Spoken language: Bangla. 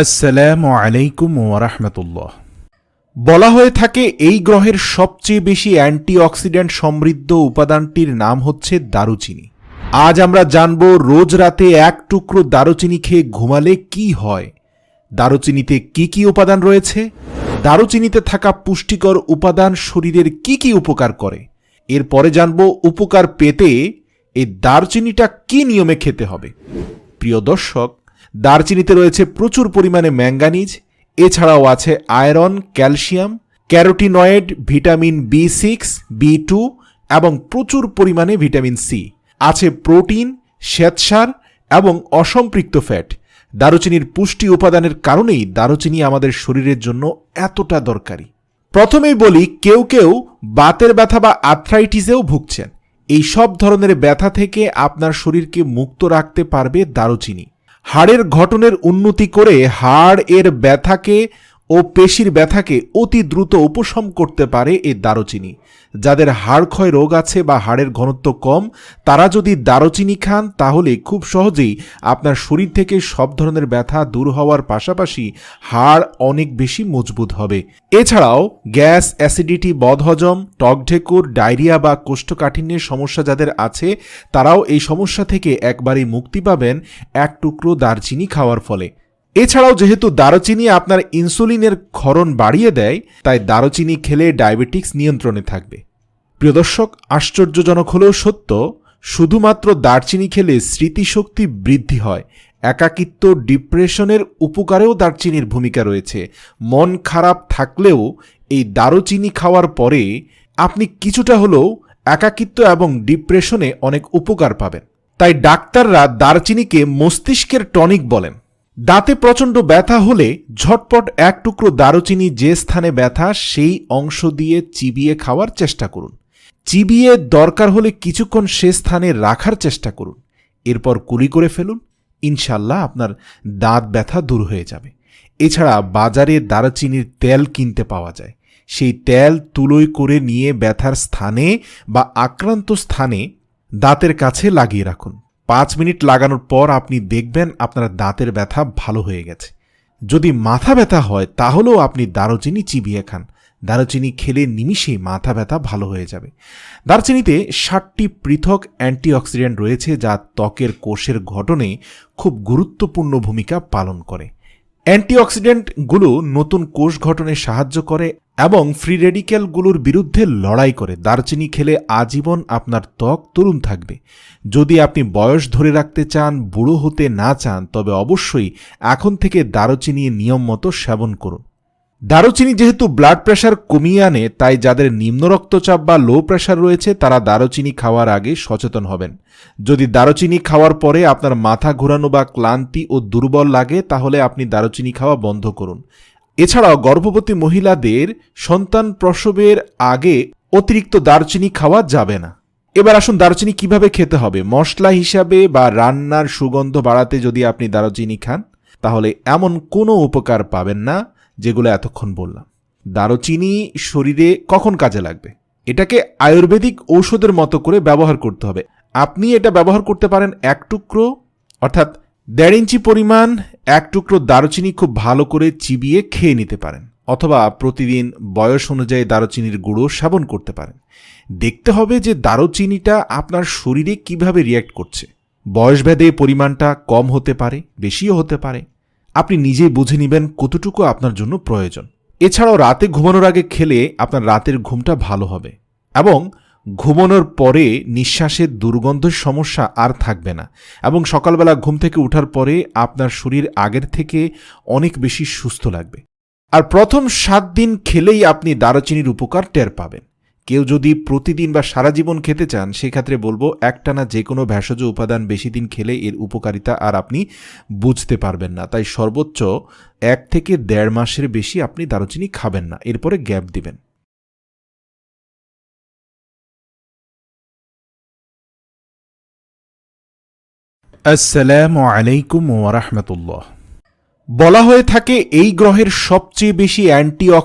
আসসালামু আলাইকুম ওরহমতুল্লাহ বলা হয়ে থাকে এই গ্রহের সবচেয়ে বেশি অ্যান্টিঅক্সিডেন্ট সমৃদ্ধ উপাদানটির নাম হচ্ছে দারুচিনি। আজ আমরা জানব রোজ রাতে এক টুকরো দারুচিনি খেয়ে ঘুমালে কি হয়। দারুচিনিতে কি কি উপাদান রয়েছে? দারুচিনিতে থাকা পুষ্টিকর উপাদান শরীরের কি কি উপকার করে? এরপরে জানব উপকার পেতে এই দারচিনিটা কি নিয়মে খেতে হবে। প্রিয় দর্শক দারচিনিতে রয়েছে প্রচুর পরিমাণে ম্যাঙ্গানিজ, এছাড়াও আছে iron, calcium, carotenoid, vitamin B six, B two, এবং প্রচুর পরিমাণে ভিটামিন সি। আছে প্রোটিন, শ্বেতসার এবং অসম্পৃক্ত ফ্যাট। দারুচিনির পুষ্টি উপাদানের কারণেই দারুচিনি আমাদের শরীরের জন্য এতটা দরকারি। প্রথমেই বলি, কেউ কেউ বাতের ব্যথা বা আর্থ্রাইটিসেও ভুগছেন। এই সব ধরনের ব্যথা থেকে আপনার শরীরকে মুক্ত রাখতে পারবে দারুচিনি। হাড়ের ঘটনের উন্নতি করে হাড় এর ব্যথাকে ও পেশির ব্যথাকে অতি দ্রুত উপশম করতে পারে এই দারুচিনি। যাদের হাড় ক্ষয় রোগ আছে বা হাড়ের ঘনত্ব কম, তারা যদি দারুচিনি খান, তাহলে খুব সহজেই আপনার শরীর থেকে সব ধরনের ব্যথা দূর হওয়ার পাশাপাশি হাড় অনেক বেশি মজবুত হবে। এছাড়াও গ্যাস, অ্যাসিডিটি, বদহজম, টক টকঢেকুর ডায়রিয়া বা কোষ্ঠকাঠিন্যের সমস্যা যাদের আছে, তারাও এই সমস্যা থেকে একবারেই মুক্তি পাবেন এক টুকরো দারচিনি খাওয়ার ফলে। এছাড়াও যেহেতু দারুচিনি আপনার ইনসুলিনের ক্ষরণ বাড়িয়ে দেয়, তাই দারুচিনি খেলে ডায়াবেটিক্স নিয়ন্ত্রণে থাকবে। প্রিয় দর্শক, আশ্চর্যজনক হলেও সত্য, শুধুমাত্র দারচিনি খেলে স্মৃতিশক্তি বৃদ্ধি হয়। একাকিত্ব, ডিপ্রেশনের উপকারেও দারচিনির ভূমিকা রয়েছে। মন খারাপ থাকলেও এই দারুচিনি খাওয়ার পরে আপনি কিছুটা হলেও একাকিত্ব এবং ডিপ্রেশনে অনেক উপকার পাবেন। তাই ডাক্তাররা দারচিনিকে মস্তিষ্কের টনিক বলেন। দাঁতে প্রচণ্ড ব্যথা হলে ঝটপট এক টুকরো দারুচিনি যে স্থানে ব্যথা, সেই অংশ দিয়ে চিবিয়ে খাওয়ার চেষ্টা করুন। চিবিয়ে দরকার হলে কিছুক্ষণ সে স্থানে রাখার চেষ্টা করুন। এরপর কুলি করে ফেলুন। ইনশাল্লাহ আপনার দাঁত ব্যথা দূর হয়ে যাবে। এছাড়া বাজারে দারুচিনির তেল কিনতে পাওয়া যায়। সেই তেল তুলোই করে নিয়ে ব্যথার স্থানে বা আক্রান্ত স্থানে দাঁতের কাছে লাগিয়ে রাখুন। পাঁচ মিনিট লাগানোর পর আপনি দেখবেন আপনার দাঁতের ব্যথা ভালো হয়ে গেছে। যদি মাথা ব্যথা হয়, তাহলেও আপনি দারুচিনি চিবিয়ে খান। দারুচিনি খেলে নিমিষেই মাথা ব্যথা ভালো হয়ে যাবে। দারচিনিতে ষাটটি পৃথক অ্যান্টিঅক্সিডেন্ট রয়েছে যা ত্বকের কোষের ঘটনে খুব গুরুত্বপূর্ণ ভূমিকা পালন করে। অ্যান্টিঅক্সিডেন্টগুলো নতুন কোষ গঠনে সাহায্য করে এবং ফ্রি রেডিক্যালগুলোর বিরুদ্ধে লড়াই করে। দারচিনি খেলে আজীবন আপনার ত্বক তরুণ থাকবে। যদি আপনি বয়স ধরে রাখতে চান, বুড়ো হতে না চান, তবে অবশ্যই এখন থেকে দারচিনি নিয়ম মতো সেবন করুন। দারুচিনি যেহেতু ব্লাড প্রেশার কমিয়ে আনে, তাই যাদের নিম্ন রক্তচাপ বা লো প্রেশার রয়েছে, তারা দারুচিনি খাওয়ার আগে সচেতন হবেন। যদি দারুচিনি খাওয়ার পরে আপনার মাথা ঘোরানো বা ক্লান্তি ও দুর্বল লাগে, তাহলে আপনি দারুচিনি খাওয়া বন্ধ করুন। এছাড়াও গর্ভবতী মহিলাদের সন্তান প্রসবের আগে অতিরিক্ত দারচিনি খাওয়া যাবে না। এবার আসুন দারচিনি কীভাবে খেতে হবে? মশলা হিসাবে বা রান্নার সুগন্ধ বাড়াতে যদি আপনি দারচিনি খান, তাহলে এমন কোনো উপকার পাবেন না। যেগুলো এতক্ষণ বললাম। দারুচিনি শরীরে কখন কাজে লাগবে? এটাকে আয়ুর্বেদিক ঔষধের মতো করে ব্যবহার করতে হবে। আপনি এটা ব্যবহার করতে পারেন এক টুকরো, অর্থাৎ দেড় ইঞ্চি পরিমাণ এক টুকরো দারুচিনি খুব ভালো করে চিবিয়ে খেয়ে নিতে পারেন। অথবা প্রতিদিন বয়স অনুযায়ী দারুচিনির গুঁড়ো সেবন করতে পারেন। দেখতে হবে যে দারুচিনিটা আপনার শরীরে কীভাবে রিয়্যাক্ট করছে। বয়সভেদে পরিমাণটা কম হতে পারে, বেশিও হতে পারে। আপনি নিজেই বুঝে নেবেন কতটুকু আপনার জন্য প্রয়োজন। এছাড়াও রাতে ঘুমানোর আগে খেলে আপনার রাতের ঘুমটা ভালো হবে এবং ঘুমানোর পরে নিঃশ্বাসের দুর্গন্ধের সমস্যা আর থাকবে না এবং সকালবেলা ঘুম থেকে ওঠার পরে আপনার শরীর আগের থেকে অনেক বেশি সুস্থ লাগবে। আর প্রথম সাত দিন খেলেই আপনি দারুচিনির উপকার টের পাবেন। কেউ যদি প্রতিদিন বা সারা জীবন খেতে চান, সেক্ষেত্রে বলব একটানা যে কোনো ভেষজ উপাদান বেশি দিন খেলে এর উপকারিতা আর আপনি বুঝতে পারবেন না। তাই সর্বোচ্চ এক থেকে দেড় মাসের বেশি আপনি দারুচিনি খাবেন না। এরপরে গ্যাপ দিবেন। আসসালামু আলাইকুম ওরহমতুল্লাহ বলা হয়ে থাকে এই গ্রহের সবচেয়ে বেশি অ্যান্টিঅক্স